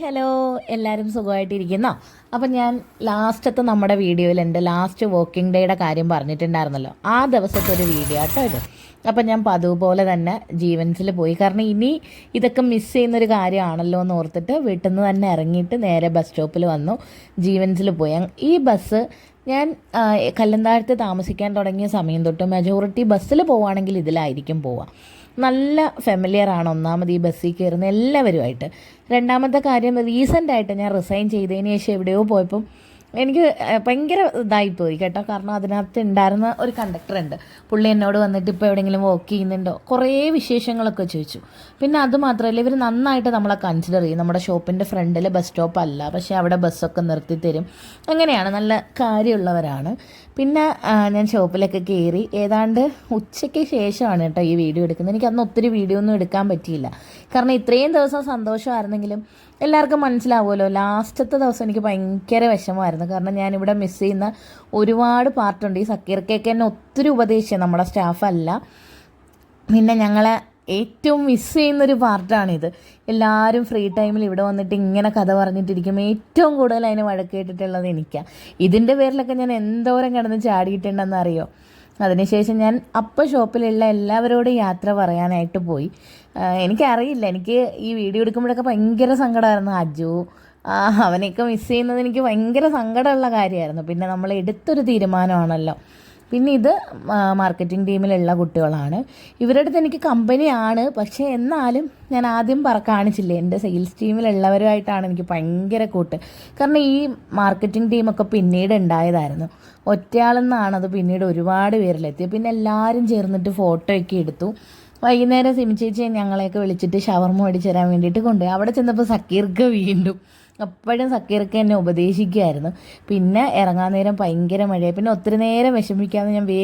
Hello എല്ലാവരും സുഖമായിട്ടിരിക്കുന്നോ? അപ്പം ഞാൻ ലാസ്റ്റത്തെ നമ്മുടെ വീഡിയോയിൽ എന്റെ ലാസ്റ്റ് വർക്കിംഗ് ഡേയുടെ കാര്യം പറഞ്ഞിട്ടുണ്ടായിരുന്നല്ലോ. ആ ദിവസത്തെ ഒരു വീഡിയോ കേട്ടോ ഇത്. അപ്പം ഞാൻ പതുപോലെ പോലെ തന്നെ ജീവൻസിൽ പോയി. കാരണം ഇനി ഇതൊക്കെ മിസ് ചെയ്യുന്നൊരു കാര്യമാണല്ലോ എന്ന് ഓർത്തിട്ട് വീട്ടിൽ നിന്ന് തന്നെ ഇറങ്ങിയിട്ട് നേരെ ബസ് സ്റ്റോപ്പിൽ വന്നു. ജീവൻസിൽ പോയി. ഈ ബസ് ഞാൻ കല്ലന്താഴത്ത് താമസിക്കാൻ തുടങ്ങിയ സമയം തൊട്ട് മെജോറിറ്റി ബസ്സിൽ പോവുകയാണെങ്കിൽ ഇതിലായിരിക്കും പോവുക. നല്ല ഫെമിലിയർ ആണ് ഒന്നാമത് ഈ ബസ്സിൽ കയറുന്ന എല്ലാവരുമായിട്ട്. രണ്ടാമത്തെ കാര്യം റീസെന്റായിട്ട് ഞാൻ റിസൈൻ ചെയ്തതിന് ശേഷം എവിടെയോ പോയപ്പം എനിക്ക് ഭയങ്കര ഇതായിപ്പോയി കേട്ടോ. കാരണം അതിനകത്ത് ഉണ്ടായിരുന്ന ഒരു കണ്ടക്ടർ ഉണ്ട്. പുള്ളി എന്നോട് വന്നിട്ട് ഇപ്പോൾ എവിടെയെങ്കിലും വർക്ക് ചെയ്യുന്നുണ്ടോ? കുറേ വിശേഷങ്ങളൊക്കെ ചോദിച്ചു. പിന്നെ അത് മാത്രമല്ല ഇവർ നന്നായിട്ട് നമ്മളെ കൺസിഡർ ചെയ്യും. നമ്മുടെ ഷോപ്പിന്റെ ഫ്രണ്ടിൽ ബസ് സ്റ്റോപ്പ് അല്ല പക്ഷേ അവിടെ ബസ്സൊക്കെ നിർത്തി തരും. അങ്ങനെയാണ് നല്ല കാര്യമുള്ളവരാണ്. പിന്നെ ഞാൻ ഷോപ്പിലൊക്കെ കയറി ഏതാണ്ട് ഉച്ചയ്ക്ക് ശേഷമാണ് കേട്ടോ ഈ വീഡിയോ എടുക്കുന്നത്. എനിക്ക് അന്ന് ഒത്തിരി വീഡിയോ ഒന്നും എടുക്കാൻ പറ്റിയില്ല. കാരണം ഇത്രയും ദിവസം സന്തോഷമായിരുന്നെങ്കിലും എല്ലാവർക്കും മനസ്സിലാവുമല്ലോ. ലാസ്റ്റത്തെ ദിവസം എനിക്ക് ഭയങ്കര വിഷമമായിരുന്നു. കാരണം ഞാനിവിടെ മിസ് ചെയ്യുന്ന ഒരുപാട് പാർട്ടുണ്ട് ഈ സക്കീർക്കൊക്കെ എന്നെ ഒത്തിരി ഉപദേശിച്ചു നമ്മുടെ സ്റ്റാഫല്ല പിന്നെ ഞങ്ങളെ ഏറ്റവും മിസ് ചെയ്യുന്നൊരു പാർട്ടാണിത്. എല്ലാവരും ഫ്രീ ടൈമിൽ ഇവിടെ വന്നിട്ട് ഇങ്ങനെ കഥ പറഞ്ഞിട്ടിരിക്കും. ഏറ്റവും കൂടുതൽ അതിന് വഴക്കേട്ടിട്ടുള്ളത് എനിക്കാണ് ഇതിന്റെ പേരിലൊക്കെ ഞാൻ എന്തോരം കിടന്ന് ചാടിയിട്ടുണ്ടെന്ന് അറിയോ അതിനുശേഷം ഞാൻ അപ്പം ഷോപ്പിലുള്ള എല്ലാവരോടും യാത്ര പറയാനായിട്ട് പോയി. എനിക്കറിയില്ല. എനിക്ക് ഈ വീഡിയോ എടുക്കുമ്പോഴൊക്കെ ഭയങ്കര സങ്കടമായിരുന്നു. അജു അവനെയൊക്കെ മിസ് ചെയ്യുന്നത് എനിക്ക് ഭയങ്കര സങ്കടമുള്ള കാര്യമായിരുന്നു. പിന്നെ നമ്മൾ എടുത്തൊരു തീരുമാനമാണല്ലോ. പിന്നെ ഇത് മാർക്കറ്റിംഗ് ടീമിലുള്ള കുട്ടികളാണ്. ഇവരുടെ അടുത്ത് എനിക്ക് കമ്പനിയാണ് പക്ഷേ എന്നാലും ഞാൻ ആദ്യം പറ കാണിച്ചില്ലേ എന്റെ സെയിൽസ് ടീമിലുള്ളവരുമായിട്ടാണ് എനിക്ക് ഭയങ്കര കൂട്ട്. കാരണം ഈ മാർക്കറ്റിംഗ് ടീമൊക്കെ പിന്നീട് ഉണ്ടായതായിരുന്നു. ഒറ്റയാളെന്നാണ് അത് പിന്നീട് ഒരുപാട് പേരിലെത്തിയത്. പിന്നെ എല്ലാവരും ചേർന്നിട്ട് ഫോട്ടോയൊക്കെ എടുത്തു. വൈകുന്നേരം സിമി ചേച്ചി ഞങ്ങളെയൊക്കെ വിളിച്ചിട്ട് ഷവർമ അടിച്ചു തരാൻ വേണ്ടിയിട്ട് കൊണ്ടുപോയി. അവിടെ ചെന്നപ്പോൾ സക്കീർക്ക് വീണ്ടും. അപ്പോഴും സക്കീർക്ക് എന്നെ ഉപദേശിക്കുമായിരുന്നു പിന്നെ ഇറങ്ങാൻ നേരം ഭയങ്കര മഴയായി. പിന്നെ ഒത്തിരി നേരം വിഷമിക്കാമെന്ന് ഞാൻ വേ